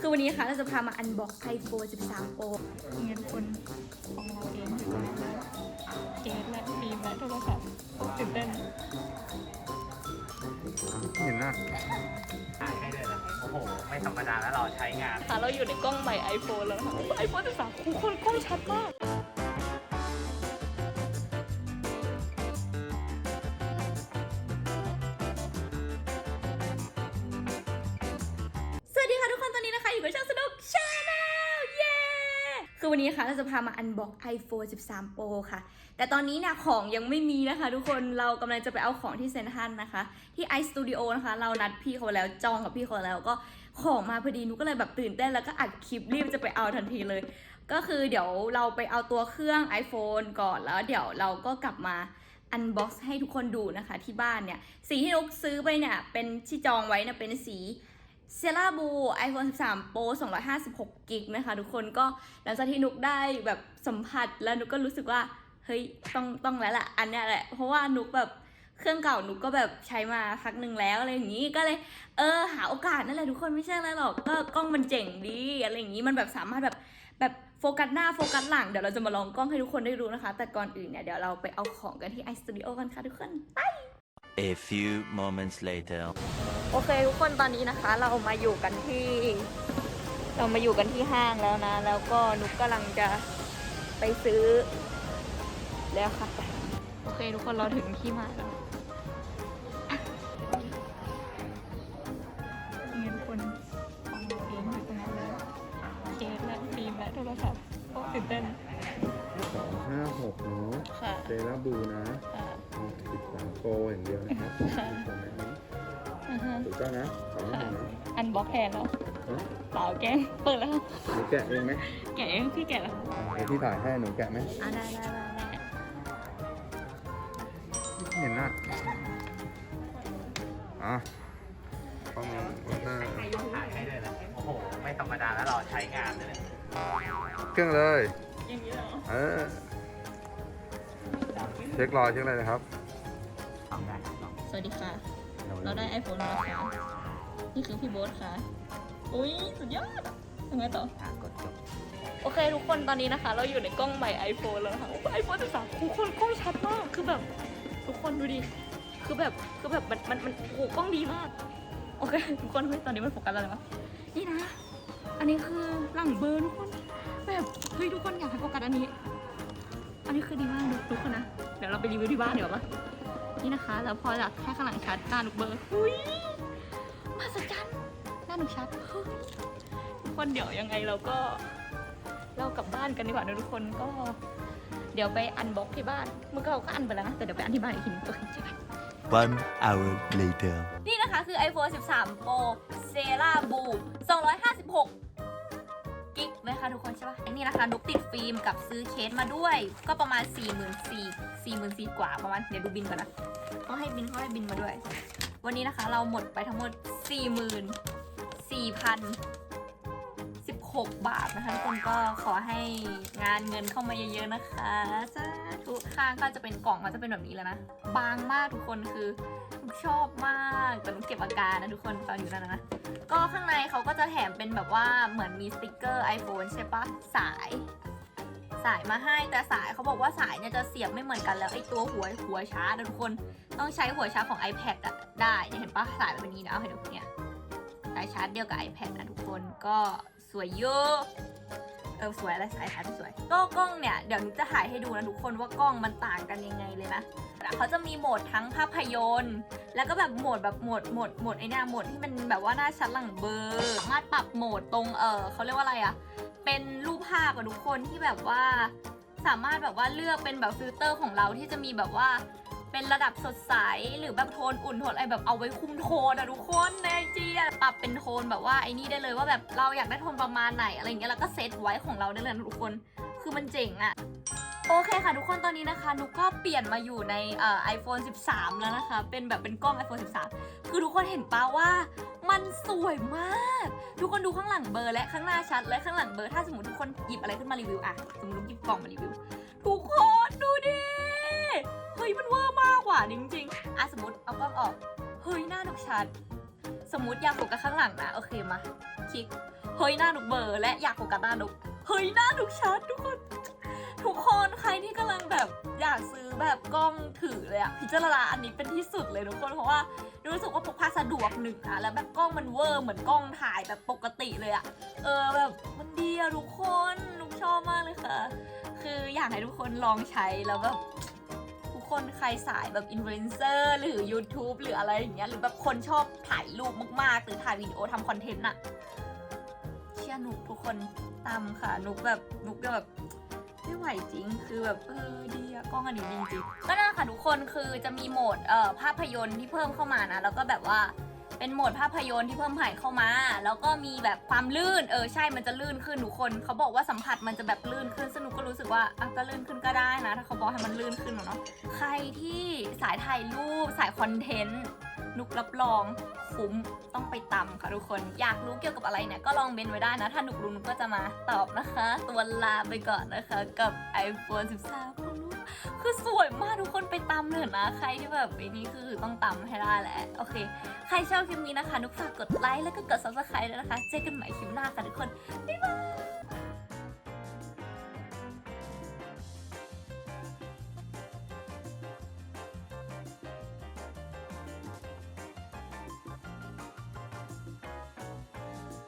คือวันนี้นะคะเราจะพามาอันบ็อกไอโฟน13 Pro เงินคนของเราเองอยู่ตรงนั้นแล้วเกสและฟิล์มและโทรศัพท์ตื่นเต้นเห็นหน้าถ่ายให้เลยนะโอ้โห ไม่ธรรมดาแล้วเราใช้งาน ค่ะเราอยู่ในกล้องใหม่ iPhone แล้วนะคะไอโฟน13ทุกคนกล้องชัดมาก วันนี้นะคะเราจะพามาอันบ็อก iPhone 13 Pro ค่ะ แต่ตอนนี้เนี่ยของยังไม่มีนะคะ ทุกคนเรากำลังจะไปเอาของที่เซนทรันนะคะ ที่ iStudio นะคะ เรานัดพี่เขาแล้วจองกับพี่เขาแล้วก็ของมาพอดีหนุก็เลยแบบตื่นเต้นแล้วก็อัดคลิปรีบจะไปเอาทันทีเลย ก็คือเดี๋ยวเราไปเอาตัวเครื่อง iPhone ก่อนแล้วเดี๋ยวเราก็กลับมาอันบ็อกซ์ให้ทุกคนดูนะคะที่บ้านเนี่ยสีที่นุกซื้อไปเนี่ยเป็นที่จองไว้เนี่ยเป็นสี เซราบู iPhone 13 Pro 256กิกนะคะทุกคนก็หลังจากที่นุกได้แบบสัมผัสแล้วนุกก็รู้สึกว่า เฮ้ย ต้องต้องแล้วแหละอันเนี้ยแหละ เพราะว่านุกแบบเครื่องเก่านุกก็แบบใช้มาพักหนึ่งแล้วอะไรอย่างนี้ก็เลยเออหาโอกาสนั่นแหละทุกคนไม่ใช่อะไรหรอกก็กล้องมันเจ๋งดีอะไรอย่างนี้มันแบบสามารถแบบแบบโฟกัสหน้าโฟกัสหลังเดี๋ยวเราจะมาลองกล้องให้ทุกคนได้รู้นะคะ แต่ก่อนอื่นเนี่ยเดี๋ยวเราไปเอาของกันที่ iStudio กันค่ะทุกคนไป A few moments later. โอเคทุกคนตอนนี้นะคะ เรามาอยู่กันที่ เรามาอยู่กันที่ห้างแล้วนะ แล้วก็นุกกำลังจะไปซื้อ แล้วค่ะ โอเคทุกคนเราถึงที่หมายแล้วเงินคนของเราเองอยู่ตรงนั้นแล้วเกสและฟิล์มและโทรศัพท์ตื่นเต้นสองห้าหกเนาะค่ะเซราบูนะ ค่ะ สิบสามโปรอย่างเดียวนะครับค่ะสิบสามแบบนี้อือฮึถูกต้องนะสองห้าหกนะอันบล็อกแทนแล้วฮะเปล่าแกล้งเปิดแล้ว หนูแกะเองไหมแกะเองพี่แกะแล้วเดี๋ยวพี่ถ่ายให้หนูแกะไหมอ่าได้ได้ได้ได้เห็นหน้าอะข้อมูลว่าหน้าถ่ายให้เลยนะโอ้โห ไม่ธรรมดาแล้วเราใช้งานเลยนะเครื่องเลย อย่างนี้เหรอ เออ เช็ครอยเช็คอะไรนะครับทำได้ครับส วัสดีค่ะ เราได้ iPhone แล้วนะคะนี่คือพี่โบ๊ทค่ะ อุ้ยสุดยอดอะทำไงต่อ อะกดจบ โอเคทุกคนตอนนี้นะคะ เราอยู่ในกล้องใหม่ iPhone แล้วนะคะไอโฟน13ทุกคนกล้องชัดมากคือแบบทุกคนดูดิ คือแบบคือแบบมันมันมันโอ้โหกล้องดีมาก โอเค ทุกคนเฮ้ยตอนนี้มันโฟกัสอะไรวะนี่นะ อันนี้คือหลังเบอร์ทุกคนแบบเฮ้ยทุกคนอยากให้โฟกัสอันนี้ อันนี้คือดีมากดูทุกคนนะ เดี๋ยวเราไปรีวิวที่บ้านเดี๋ยวปะ นี่นะคะ แล้วพอจากแค่ข้างหลังชัดหน้าหนุกเบอร์อุ้ยมาสัจจันหน้าหนุกชัดเฮ้ยทุกคนเดี๋ยวยังไงเราก็เรากลับบ้านกันดีกว่านะทุกคนก็ เดี๋ยวไปอันบ็อกที่บ้านเมื่อกี้เราก็อันไปแล้วนะแต่เดี๋ยวไปอันที่บ้านอีกทีนึงโอเคเจอกัน One hour later. นี่นะคะคือ iPhone 13 Pro c e r a b o 256 ช่ปะไอ้นี่นะคะนุกติดฟิล์มกับซื้อเคสมาด้วย ก็ประมาณ4 4 0 0 0 4 0 0 0 0กว่าประมาณเดี๋ยวดูบินก่อนนะเขาให้บินเขาให้บินมาด้วย วันนี้นะคะเราหมดไปทั้งหมด 6 บาทนะคะทุกคนก็ขอให้งานเงินเข้ามาเยอะๆนะคะสาธุข้างก็จะเป็นกล่องมันจะเป็นแบบนี้แล้วนะบางมากทุกคนคือชอบมากแต่ต้องเก็บอาการนะทุกคนตอนอยู่นั่นนะก็ข้างในเขาก็จะแถมเป็นแบบว่าเหมือนมีสติกเกอร์ iPhone ใช่ปะสาย สายมาให้แต่สายเขาบอกว่าสายเนี่ยจะเสียบไม่เหมือนกันแล้วไอ้ตัวหัวหัวชาร์จทุกคนต้องใช้หัวชาร์จของ iPad อะได้เห็นปะสายแบบนี้นะเอาให้ดูเนี่ยสายชาร์จเดียวกับ iPad นะทุกคนก็ วยเยอะเออสวยอะไรสายชาร์จสวยก็กล้องเนี่ยเดี๋ยวนุกจะถ่ายให้ดูนะทุกคนว่ากล้องมันต่างกันยังไงเลยนะเขาจะมีโหมดทั้งภาพยนตร์ แล้วก็แบบโหมดแบบโหมดโหมดโหมดไอเนี่ยโหมดที่มันแบบว่าหน้าชัดหลังเบลอร์สามารถปรับโหมดตรงเออเขาเรียกว่าอะไรอะเป็นรูปภาพอะทุกคนที่แบบว่า สามารถแบบว่าเลือกเป็นแบบฟิลเตอร์ของเราที่จะมีแบบว่าเป็นระดับสดใสหรือแบบโทนอุ่นโทนอะไรแบบเอาไว้คุมโทนอะทุกคนในจีอะ ปรับเป็นโทนแบบว่าไอ้นี่ได้เลยว่าแบบเราอยากได้โทนประมาณไหนอะไรอย่างเงี้ยแล้วก็เซตไว้ของเราได้เลยนะทุกคนคือมันเจ๋งอะโอเคค่ะทุกคนตอนนี้นะคะนุกก็เปลี่ยนมาอยู่ในเอ่อ iPhone 13 แล้วนะคะ เป็นแบบเป็นกล้อง iPhone 13 คือทุกคนเห็นปะว่ามันสวยมาก ทุกคนดูข้างหลังเบอร์และข้างหน้าชัด และข้างหลังเบอร์ถ้าสมมติทุกคนหยิบอะไรขึ้นมารีวิวอะสมมตินุกหยิบกล่องมารีวิว ทุกคนดูดิเฮ้ยมันเวอร์มากกว่าจริงๆอะสมมติเอากล้องออกเฮ้ยหน้านุกชัด สมมติอยากโฟกัสข้างหลังนะ โอเคมา คลิก เฮ้ยหน้าหนุกเบอร์ และอยากโฟกัสหน้าหนุก เฮ้ยหน้าหนุกชัดทุกคน ทุกคนใครที่กำลังแบบอยากซื้อแบบกล้องถือเลยอะพิจารณาอันนี้เป็นที่สุดเลยทุกคนเพราะว่ารู้สึกว่าพกพาสะดวกหนึ่งอะแล้วแบบกล้องมันเวอร์เหมือนกล้องถ่ายแบบปกติเลยอะเออแบบมันดีอะทุกคนนุกชอบมากเลยค่ะ คืออยากให้ทุกคนลองใช้แล้วแบบ คนใครสายแบบอินฟลูเอนเซอร์หรือ YouTube หรืออะไรอย่างเงี้ยหรือแบบคนชอบถ่ายรูปมากๆ หรือถ่ายวิดีโอทำคอนเทนต์อะเชื่อหนุกทุกคนตามค่ะหนุกแบบหนุกก็แบบไม่ไหวจริง คือแบบเออดีอะกล้องอันนี้ดีจริงก็นั่นค่ะทุกคนคือจะมีโหมดเอ่อภาพยนตร์ที่เพิ่มเข้ามานะ แล้วก็แบบว่า เป็นโหมดภาพยนตร์ที่เพิ่มใหม่เข้ามา แล้วก็มีแบบความลื่น เออใช่มันจะลื่นขึ้นทุกคน เขาบอกว่าสัมผัสมันจะแบบลื่นขึ้นสนุกก็รู้สึกว่าอะก็ลื่นขึ้นก็ได้นะ ถ้าเขาบอกให้มันลื่นขึ้นอเนาะ ใครที่สายถ่ายรูปสายคอนเทนต์ นุกรับรองคุ้มต้องไปตำค่ะทุกคน อยากรู้เกี่ยวกับอะไรเนี่ยก็ลองเมนไว้ได้นะ ถ้านุกรู้นุกก็จะมาตอบนะคะ ตัวลาไปก่อนนะคะ กับ iPhone 13 Pro คือสวยมากทุกคนไปตำเลยนะ ใครที่แบบไอ้นี้คือต้องตำให้ได้แหละ โอเค ใครชอบคลิปนี้นะคะ นุกฝากกดไลค์แล้วก็กด subscribe ด้วยนะคะ เจอกันใหม่คลิปหน้าค่ะทุกคน บ๊ายบาย